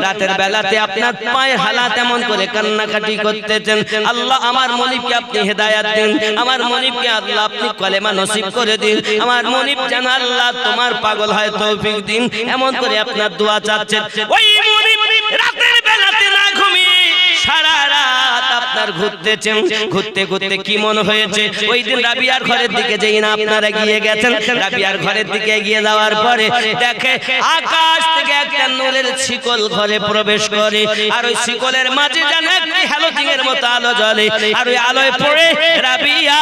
রাতের বেলাতে আপনার পায়ে হালাত এমন করে কান্নাকাটি করতেছেন। আল্লাহ আমার মনিবকে আপনি হেদায়েত আমার মনিবকে আল্লাহ আপনি কলেমা নসিব করে দিন। আমার মনিব আল্লাহ তোমার পাগল হয় দিন। এমন করে আপনার দোয়া চাচ্ছেন। সারা রাত আপনার ঘুরতেছেন ঘুরতে ঘুরতে কি মনে হয়েছে? ওই দিন রাবিয়ার ঘরের দিকে যেই না আপনারা গিয়ে গেছেন, রাবিয়ার ঘরের দিকে এগিয়ে যাওয়ার পরে দেখে আকাশ থেকে একটা শিকল ঘরে প্রবেশ করে, আর ওই শিকলের মাঝে একটি মতো আলো জ্বলে, আর ওই আলোয় পড়ে রাবিয়া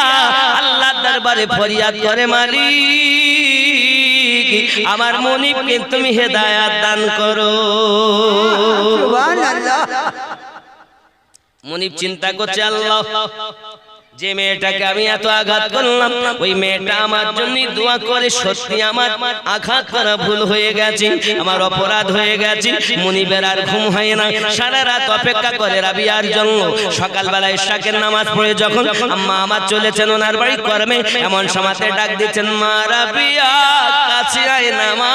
আল্লাহর দরবারে ফরিয়াদ করে, মালিক, আমার মনিবকে তুমি হেদায়াত দান করো। মনিব চিন্তা করছে আল্লাহ। যে মেয়েটাকে আমি এত আঘাত করলাম, ওই মেয়েটা আমার জন্য দোয়া করে, সত্যি আমার আঘাত করা ভুল হয়ে গেছে, আমার অপরাধ হয়ে গেছে মনিবের আর ঘুম হয় না। সারা রাত অপেক্ষা করে রাবিয়ার জন্য। সকালবেলা ইশাকের নামাজ পড়ে যখন আম্মা আমার চলেছেন ওনার বাড়ি কর্মে, এমন সমাজে ডাক দিচ্ছেন, মা রাবিয়া, কাছে আয় না মা।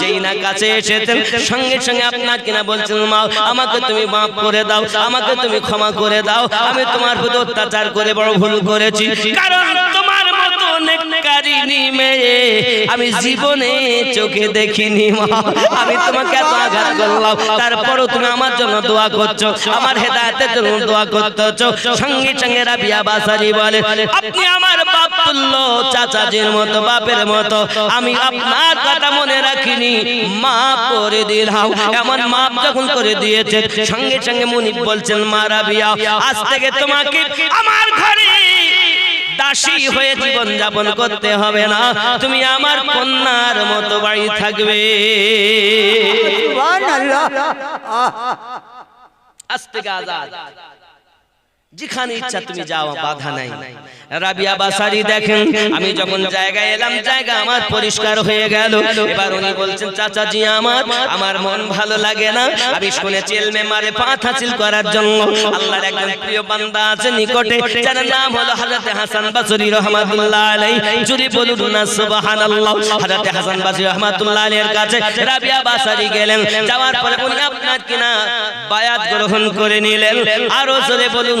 যেই না কাছে এসেছেন, সঙ্গে সঙ্গে আপনার কিনা বলছেন, মা, আমাকে তুমি মাফ করে দাও, আমাকে তুমি ক্ষমা করে দাও, আমি তোমার প্রতি অত্যাচার করে বড় ভুল করেছি। কারণ তোমার মতো নেককারিনী মেয়ে আমি জীবনে চোখে দেখিনি মা। আমি তোমাকে এত আঘাত করলাম, তারপরও তুমি আমার জন্য দোয়া করছ, আমার হেদায়েতের জন্য দোয়া করতেছো। সঙ্গে সঙ্গে রাবিয়া বাসারি বলে, আপনি আমার বাপ তুল্য চাচাজির মতো, বাপের মতো। আমি আপনার কথা মনে রাখিনি। মাফ করে দিলাম। এমন মাপ যখন করে দিয়েছে, সঙ্গে সঙ্গে মুনিব বলছেন, মা রাবিয়া, আজ থেকে তোমাকে আমার ঘরে দাসী হয়ে জীবন যাপন করতে হবে না। তুমি আমার কন্যার মতো বাড়ি থাকবে। আজ থেকে আজাদ যেখানে ইচ্ছা তুমি যাও বাধা নাই। রাবিয়া বাসারি দেখেন আমি যখন জায়গায় এলাম জায়গা আমার পরিষ্কার হয়ে গেল। এবার উনি বলছেন চাচাজি আমার আমার মন ভালো লাগে না। আমি শুনেছি এলমে মারে পাঁচ হাসিল করার জন্য আল্লাহর একজন প্রিয় বান্দা আছে নিকটে। যার নাম হলো হযরত হাসান বাসরি রহমাতুল্লাহ আলাইহি। জুরি বলুন না সুবহানাল্লাহ। হযরত হাসান বাসরি রহমাতুল্লাহ আলাইহির কাছে রাবিয়া বাসারি গেলেন। যাওয়ার পরে উনি আপনার কিনা বায়াত গ্রহণ করে নিলেন আরও জোরে বলুন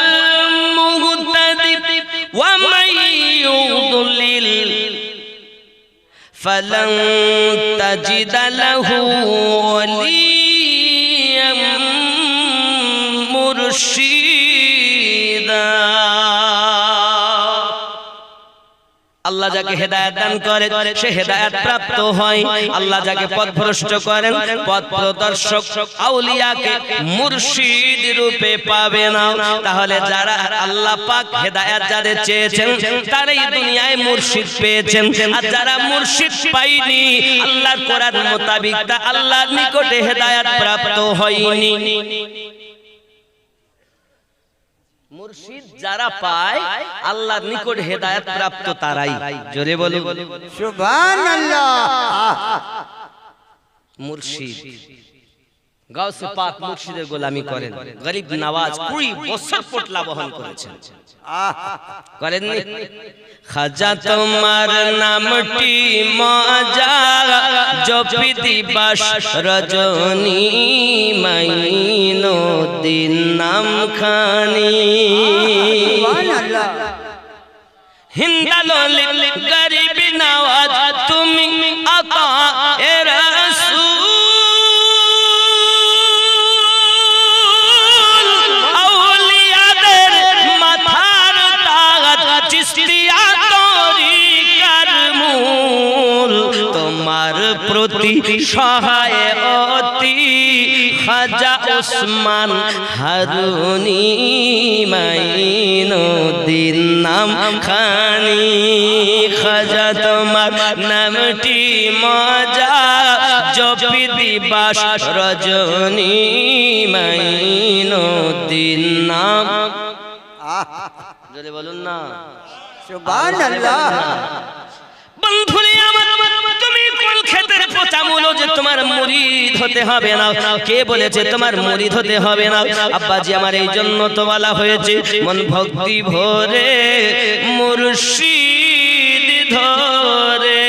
فلن تجد له وليا আল্লাহ যাকে হেদায়েত দান করে সে হেদায়েত প্রাপ্ত হয়। আল্লাহ যাকে পথভ্রষ্ট করেন পথ প্রদর্শক আউলিয়াকে মুর্শিদ রূপে পাবে না। তাহলে যারা আল্লাহ পাক হেদায়েত যাদের চেয়েছেন তারাই দুনিয়ায় মুর্শিদ পেয়েছেন। আর যারা মুর্শিদ পাইনি আল্লাহর কোরআন মোতাবিক তা আল্লাহর নিকটে হেদায়েত প্রাপ্ত হয়নি। মুর্শিদ যারা পায় আল্লাহর নিকট হেদায়েত প্রাপ্ত তারাই। জোরে বলো সুবহানাল্লাহ। মুর্শিদ। গাউসে পাক মুর্শিদের গোলামি করেন। গরিব নওয়াজ কুড়ি বছর পোটলা বহন করেছেন। খাজা তোমার নামটি মজা জপি দিবাস রজনী নাম খানি হিন্দালো গরিব নওয়াজ তুমি আতা প্রতি সহায় অতি খাজা ওসমান হারুনি মাইনুদ্দিন নাম খানি খাজা তোমার নামটি মজা জপি দিবাস রজনী মাইনুদ্দিন নাম। জোরে বলুন না। সুবহান আল্লাহ বন্ধুরে আমার পোতা যে তোমার কে বলেছে তোমার আমার এই জন্য হয়েছে, মন ভক্তি ভরে মুর্শিদ ধরে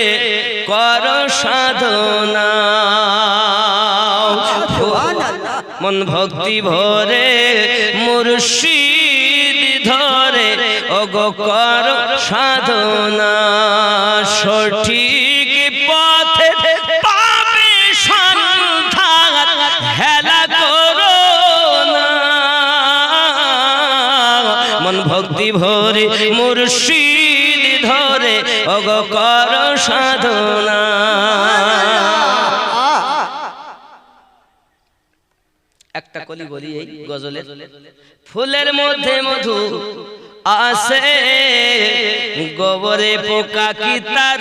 কর সাধনা। মন ভক্তি ভরে মুর্শিদ ধরে, ওগো কর সাধনা। সঠিক ভরে মুর্শিদ ধরে, ওগো কর সাধনা। একটা কলি বলি এই গজলে, ফুলের মধ্যে মধু আসে গোবরে পোকা কি তার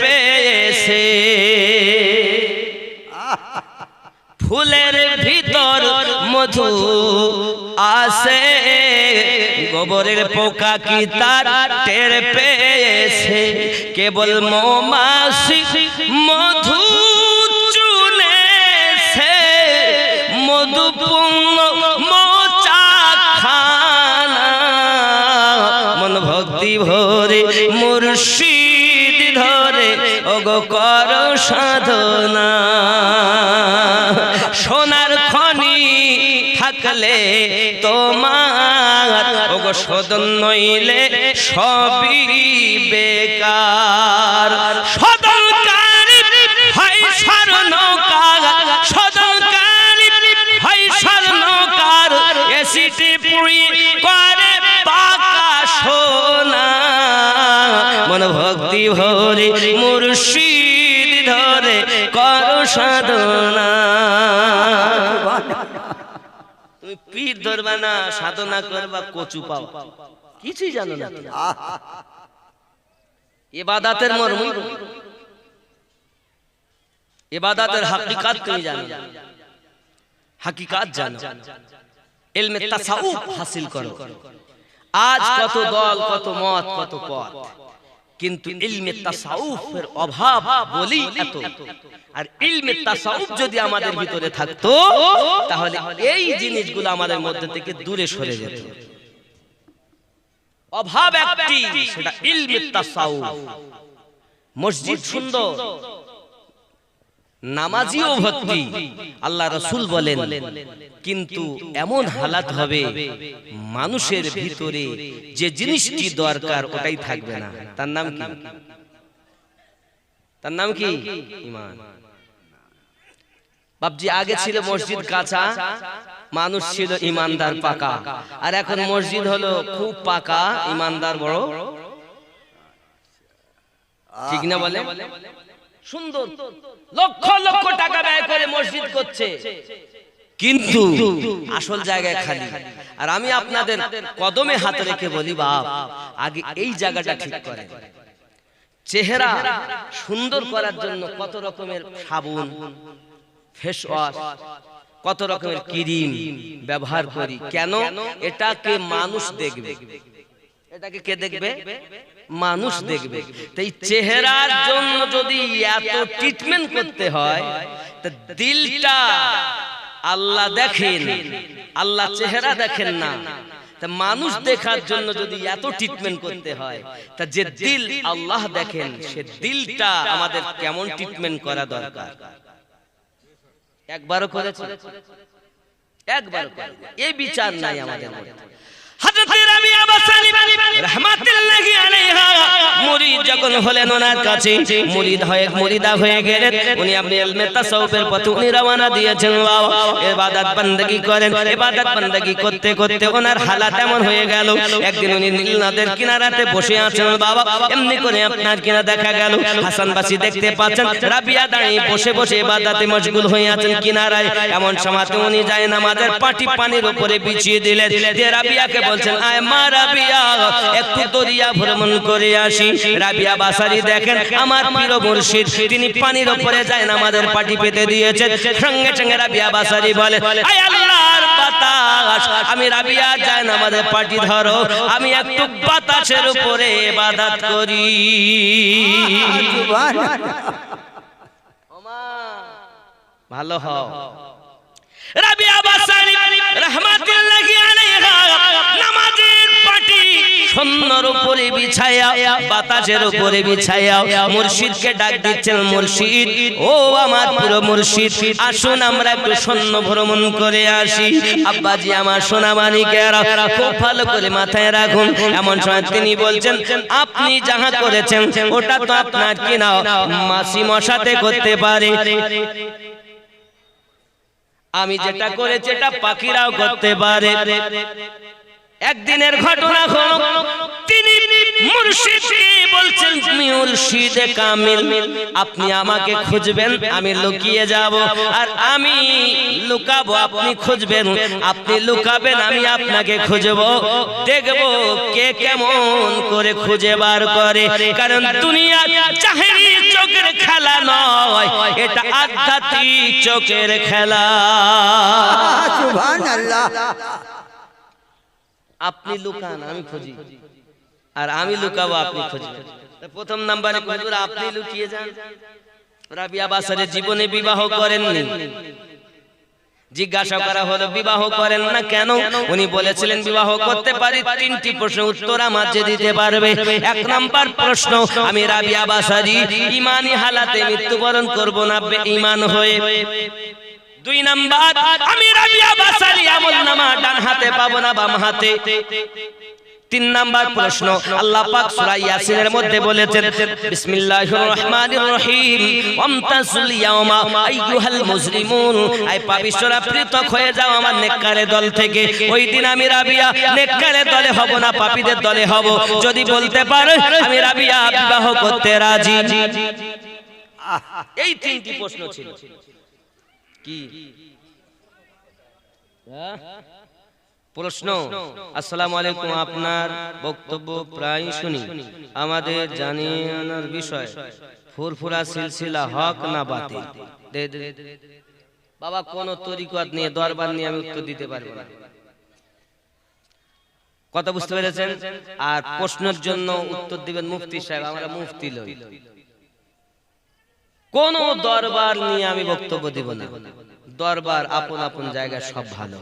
পেয়েছে? ফুলের ভিতর মধু আসে গোবরের পোকা কি তার টের পেয়েছে? কেবল মৌমাছি মধু চুনেছে। মধুপূর্ণ মোচা খানা মন ভক্তি ভরে মুর্শিদ ধরে। ওগো কর সাধনা। সোনার খনি থাকলে তোমার সদন নইলে সবই বেকার। সদনকারী হয় স্বর্ণকার। সদনকারী হয় স্বর্ণকার। এসিটি পুরি করে পাকা সোনা। মন ভক্তি ভরে মুর্শিদ ধরে কর সাধনা। পীর ধরবা না সাধনা করবা কচু পাও। কিছুই জানো না এবাদাতের মর্ম। এবাদাতের হাকিকাত তুমি জানো হাকিকাত জানো। ইলমে তাসাউফ হাসিল করো। আজ কত দল, কত মত, কত পথ। কিন্তু ইলমে তাসাউফের অভাব বলি এত। আর ইলমে তাসাউফ যদি আমাদের ভিতরে থাকতো তাহলে এই জিনিসগুলো আমাদের মধ্যে থেকে দূরে সরে যেত। অভাব একটি সেটা ইলমে তাসাউফ। মসজিদ সুন্দর নামাজিও ভর্তি আল্লাহ রসুল বলেন কিন্তু এমন হালাত হবে মানুষের ভিতরে যে জিনিসটি দরকার ওটাই থাকবে না। তার নাম কি? তার নাম কি? ইমান। বাপজি আগে ছিল মসজিদ কাঁচা মানুষ ছিল ইমানদার পাকা। আর এখন মসজিদ হলো খুব পাকা ইমানদার বড়। ঠিক না বলে? সুন্দর। লক্ষ লক্ষ টাকা ব্যয় করে মসজিদ করছে। কিন্তু আসল জায়গায় খালি। আর আমি আপনাদের কদমে হাত রেখে বলি বাপ আগে এই জায়গাটা ঠিক করে চেহারা সুন্দর করার জন্য কত রকমের সাবুন ফেস ওয়াশ কত রকমের ক্রিম ব্যবহার করি। কেন? এটাকে মানুষ দেখবে। এটাকে কে দেখবে? মানুষ দেখবে। তো এই চেহারার জন্য যদি এত ট্রিটমেন্ট করতে হয় তা দিলটা আল্লাহ দেখেন। আল্লাহ চেহারা দেখেন না। তা মানুষ দেখার জন্য যদি এত ট্রিটমেন্ট করতে হয় তা যে দিল আল্লাহ দেখেন সে দিলটা আমাদের কেমন ট্রিটমেন্ট করা দরকার? একবারও করেছে? একবার এই বিচার নাই আমাদের মধ্যে। হযরত রাবিয়া বাসানি রাহমাতুল্লাহি আলাইহা। হলেন ওনার কাছে। মুরিদ হয়ে মুরিদা হয়ে গেলেন। উনি আপনি তাসাউফের পথে উনি রওনা দিয়েছেন। বাবা ইবাদত করেন। ইবাদত করতে করতে ওনার হালাত এমন হয়ে গেল। একদিন উনি নীল নদের কিনারাতে বসে আছেন। বাবা, এমনি করে আপনার কিনা দেখা গেল। হাসান বাসি দেখতে পাচ্ছেন, রাবিয়া দাঁড়িয়ে বসে বসে ইবাদতে মশগুল হয়ে আছেন কিনারায়। এমন সময় উনি যায় নামাজের পাটি পানির উপরে বিছিয়ে দিলেন। যে রাবিয়াকে বলছেন, আয় মা রাবিয়া, একটু দরিয়া ভ্রমণ করে আসি। রাবিয়া বাসারি দেখেন আমার প্রিয় মুর্শিদ তিনি পানির উপরে যায় নামাজের পাটি পেতে দিয়েছেন সঙ্গে সঙ্গে রাবিয়া বাসারি বলে আয় আল্লাহর বাতাস আমি রাবিয়া যায় নামাজের পাটি ধরো আমি একটু বাতাসের উপরে ইবাদত করি। ভালো হও। রাবিয়া বাসারি রহমাতুল্লাহি আলাইহা নামাজের সুন্দর উপরে বিছায়া, বাতাসের উপরে বিছায়া, মুর্শিদকে ডাক দিচ্ছেন মুর্শিদ। ও আমার পুরো মুর্শিদ, আসুন আমরা একটু সৈন্য ভ্রমণ করে আসি। আব্বাজি আমার সোনা মানিকেরা খুব ভালো করে মাথায় রাখুন। এমন সময় তিনি বলছেন, আপনি যাহা করেছেন, ওটা তো আপনার কিনা? মাসি মশাতে করতে পারে। আমি যেটা করেছি, এটা পাখিরাও করতে পারে। একদিনের ঘটনা হলো তিনি মুর্শিদকে বলছেন মুর্শিদে কামিল আপনি আমাকে খুঁজবেন আমি লুকিয়ে যাব আর আমি লুকাবো আপনি খুঁজবেন আপনি লুকাবেন আমি আপনাকে খুঁজবো দেখব কে কেমন করে খুঁজে বার করে কারণ দুনিয়া চাহেরি চোখের খেলা নয় এটা আধ্যাত্মিক চোখের খেলা। সুবহান আল্লাহ আপনি লুকান আমি খুঁজি। আর আমি লুকাবো আপনি খুঁজবেন প্রথম নাম্বারে হুজুর আপনি লুকিয়ে যান। রাবিয়া বাসারে জীবনে বিবাহ করেননি। জিজ্ঞাসা করা হলো বিবাহ করেন না কেন? উনি বলেছিলেন বিবাহ করতে পারি তিনটি প্রশ্ন উত্তর আমার যে দিতে পারবে। এক নাম্বার প্রশ্ন আমি রাবিয়া বাসারি ইমানি হালাতে মৃত্যুবরণ করব না ইমান হয়ে দুই নাম্বার, আমি রাবিয়া বাসারি আমল নামা ডান হাতে পাবো না বাম হাতে। তিন নাম্বার প্রশ্ন, আল্লাহ পাক সূরা ইয়াসিনের মধ্যে বলেছেন, বিসমিল্লাহির রহমানির রহিম আমতাসুল ইয়াউমা আইয়ুহাল মুজরিমুন। আই পাপিষ্টরা পৃথক হয়ে যাও আমার নেককারে দল থেকে। ওই দিন আমি রাবিয়া নেককারে দলে হব না, পাপীদের দলে হব। যদি বলতে পারো, আমি রাবিয়া বিবাহ করতে রাজি। এই তিনটি প্রশ্ন ছিল। কি? হ্যাঁ? প্রশ্ন আসসালামু আলাইকুম আপনার বক্তব্য প্রায় শুনি। আমাদের জানানোর বিষয় ফুরফুরা সিলসিলা হক না বাতিল। দে দে দে। বাবা কোন তরিকত নিয়ে দরবার নিয়ে আমি উত্তর দিতে পারব না। কথা বুঝতে পেরেছেন? আর প্রশ্নের জন্য উত্তর দিবেন মুফতি সাহেব আমরা মুফতি লই। কোন দরবার নিয়ে আমি বক্তব্য দিব না। দরবার আপন আপন জায়গায় সব ভালো।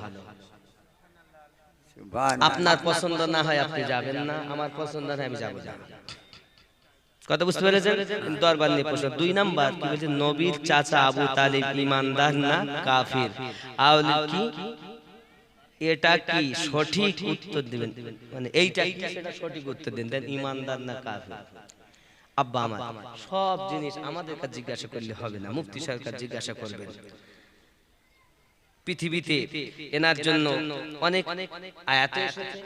আপনার পছন্দ না হয় আপনি যাবেন না আমার পছন্দ না আমি যাব কথা বুঝতে পেরেছেন? দরবার নিয়ে প্রশ্ন। দুই নাম্বার কি বলছে? নবীর চাচা আবু তালিব ইমানদার না কাফির? আউল কি? এটা কি সঠিক উত্তর দিবেন? মানে এইটা কি? সেটা সঠিক উত্তর দিন। দেন ইমানদার না কাফির। আব্বা আমার সব জিনিস আমাদের কাছে জিজ্ঞাসা করলে হবে না মুফতি সরকার জিজ্ঞাসা করবেন। পৃথিবীতে এনার জন্য অনেক আয়াত এসেছে।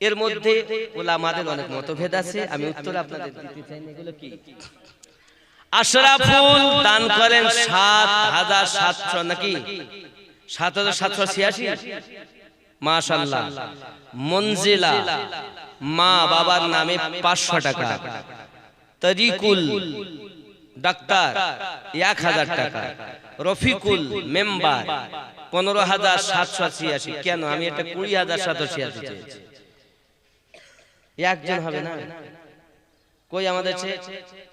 এর মধ্যে ওলামাদের অনেক মতভেদ আছে আমি উত্তর আপনাদের দিতে চাই এগুলো কি? আশরাফুল দান করেন সাত হাজার সাতশো নাকি? সাত হাজার সাতশো ছিয়াশি? মাশাল্লাহ। মঞ্জিলা মা বাবার নামে পাঁচশো টাকা। তরিকুল, ডাক্তার, এক হাজার টাকা। রফিকুল, মেম্বার, পনেরো হাজার সাতশো ছিয়াশি। কেন? আমি এটা কুড়ি হাজার সাতশো ছিয়াশি চেয়েছি। একজন হবে না? কই আমাদের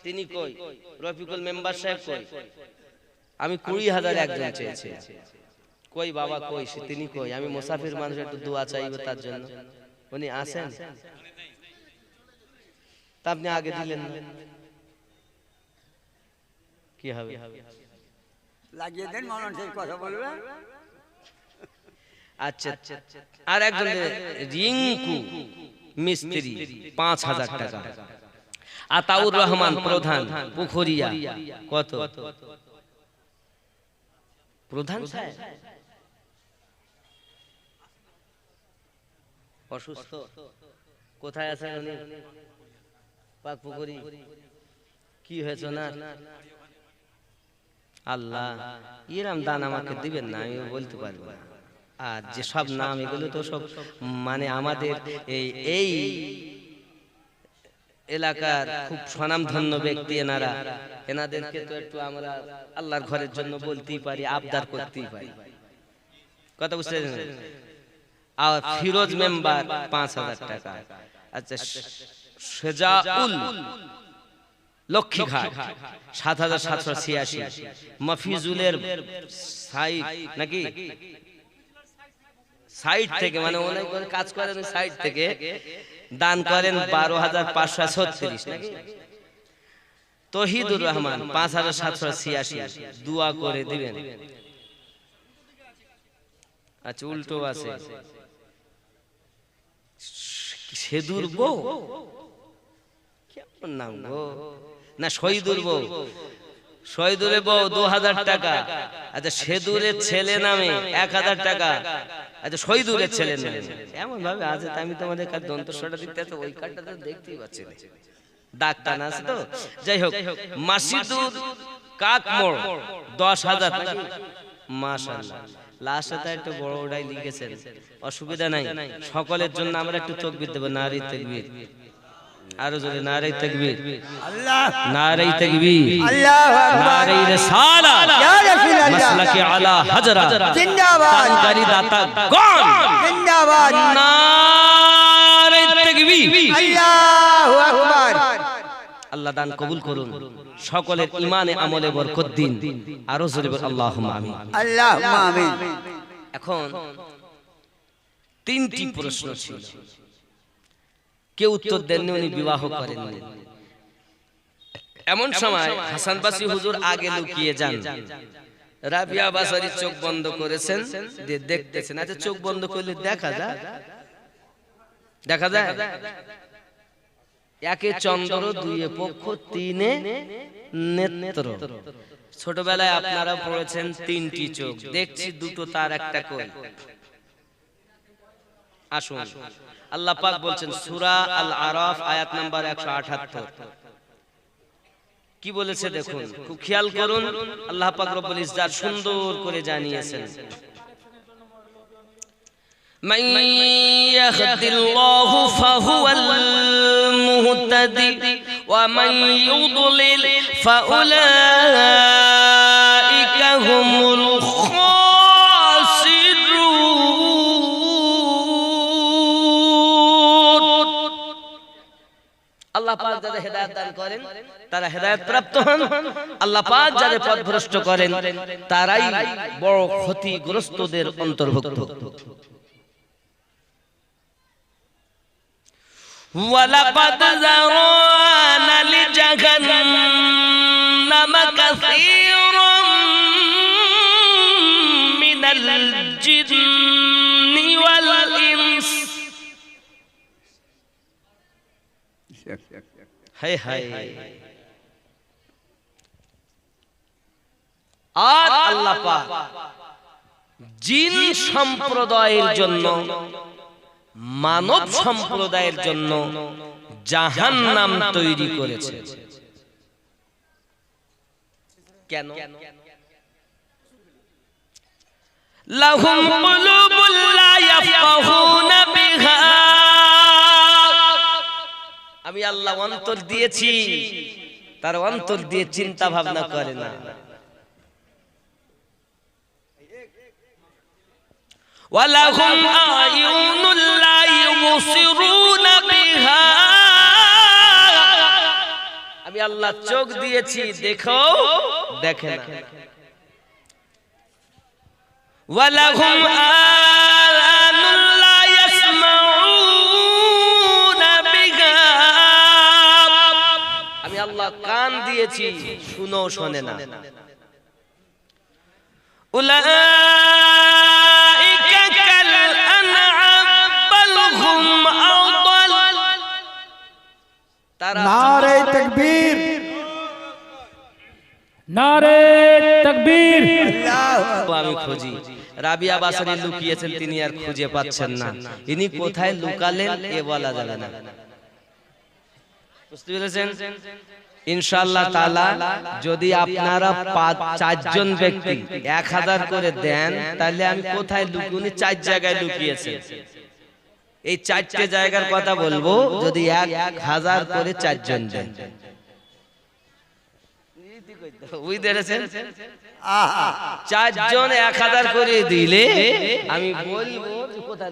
তিনি কই? রফিকুল মেম্বার সাহেব কই? আমি কুড়ি হাজার একজন চেয়েছি। কই বাবা কই? তিনি কই? আমি মুসাফির মানুষ একটু দোয়া চাইব তার জন্য। উনি আসেন তা আপনি আগে দিলেন না কি হবে লাগিয়ে দেন মৌলানা সাহেব কথা বলবে আচ্ছা আর একজন রিঙ্কু মিস্ত্রি পাঁচ হাজার টাকা আতাউর রহমান প্রধান পুখরিয়া কত প্রধান সাহেব অসুস্থ। কোথায় আছেন উনি? পাক পুকুরি কি হয়েছে না আল্লাহ, ইরাম দান আমাকে দিবেন না, আমি বলতে পারব না। আর যে সব নাম, এগুলো তো সব মানে আমাদের এই এই এলাকার খুব স্বনামধন্য ব্যক্তি এনারা। এনাদেরকে তো একটু আমরা আল্লাহর ঘরের জন্য বলতেই পারি, আবদার করতেই পারি। কথা বুঝতে? আর ফিরোজ মেম্বার পাঁচ হাজার টাকা। আচ্ছা সেজাউল লক্ষ্মীঘাট সাত হাজার সাতশো ছিয়াশি। মফিজুলের সাইড নাকি? সাইড থেকে মানে অনেক কাজ করেন সাইড থেকে। দান করেন বারো হাজার পাঁচশো ছত্রিশ নাকি? তহিদুর রহমান পাঁচ হাজার সাতশো ছিয়াশি। দুয়া করে দিবেন। আচ্ছা উল্টো আছে। সেদুর বউ? কেমন নাম গো? না শহীদুর বউ। শহীদুরের বউ। দু হাজার টাকা। আচ্ছা সেদুরের ছেলে নামে এক হাজার টাকা। আচ্ছা শহীদুরের ছেলে নামে। এমন ভাবে আছে আমি তোমাদের কাছে দন্তস্বরটা দিতে আছে ওই কার্ডটা তো দেখতেই পাচ্ছি না। ডাকটা না আছে তো? যাই হোক মাসিদুর কাকমোড় দশ হাজার মাশাল্লাহ লাস্টে একটু বড় ওটাই লিখেছেন অসুবিধা নাই। সকলের জন্য আমরা একটু তকবির দেবো নারী তকবির। আরও জোরে নারী তকবির। আল্লাহ নারী তকবির। আল্লাহু আকবার নারী রিসালাত। ইয়া রাসূলুল্লাহ মাসলাকে আলা হাজরা। জিন্দাবাদ দানকারী দাতা গণ। জিন্দাবাদ। নারী তকবির। আল্লাহু। আল্লাহ দান কবুল করুন। সকলের ইমানে আমলে বরকত দিন। আরও জোরে বল আল্লাহুম্মা আমিন। আল্লাহুম্মা আমিন। এখন তিনটি প্রশ্ন ছিল। কেউ উত্তর দেননি উনি বিবাহ করেননি। এমন সময় হাসান বাসি হুজুর আগে লুকিয়ে যান। রাবিয়া বাসারি চোখ বন্ধ করেছেন দিয়ে দেখতেছেন। আচ্ছা চোখ বন্ধ করলে দেখা যায়? দেখা যায়। একে চন্দ্র দুইয়ে পক্ষ তিনে নেত্র। ছোটবেলায় আপনারা পড়েছেন তিনটি চোখ। দেখছি দুটো তার একটা কই। আসুন। আল্লাহ পাক বলছেন সূরা আল আরাফ আয়াত নাম্বার 178 কি বলেছে দেখুন? খুব খেয়াল করুন আল্লাহ পাক রব্বুল ইজ্জাত সুন্দর করে জানিয়েছেন। من يهد الله فهو المهتدي ومن يضلل فأولئك هم الخاسرون আল্লাহ পাক যাদের হেদায়েত দান করেন তারা হেদায়েত প্রাপ্ত হন আল্লাহ পাক যাদের পথভ্রষ্ট করেন তারাই বড় ক্ষতিগ্রস্তদের অন্তর্ভুক্ত ولقد ذرانا لجهنم كثيرا من الجن والإنس হায় হায় আর আল্লাহ পাক জিন সম্প্রদায়ের জন্য মানব সম্প্রদায়ের জন্য জাহান্নাম তৈরি করেছে। কেন? লাহুম কুলুবুল লা আমি আল্লাহ অন্তর দিয়েছি, তার অন্তর দিয়ে চিন্তা ভাবনা করে না। ওয়ালাহুম আয়ুনুল লা ইউবসিরুনা বিহা আমি আল্লাহ চোখ দিয়েছি দেখো দেখে। না ওয়ালাহুম ইয়াসমাউনা বিহা আমি আল্লাহ কান দিয়েছি শুনো শোনে না। নারে তকবীর। নারে তকবীর। আল্লাহু আমি খুঁজি। রাবিয়া বাসানি লুকিয়েছেন তিনি আর খুঁজে পাচ্ছেন না। ইনি কোথায় লুকালেন এ বলা যাবে না। বুঝতে পেরেছেন? ইনশাআল্লাহ তাআলা যদি আপনারা পাঁচ চারজন ব্যক্তি এক হাজার করে দেন তাহলে আমি কোথায় লুকিয়ে উনি চার জায়গায় লুকিয়েছেন। এই চারটে জায়গার কথা বলব যদি এক হাজার করে চারজন দেন চারজন এক হাজার করে দিলে আমি বলব কোথায়।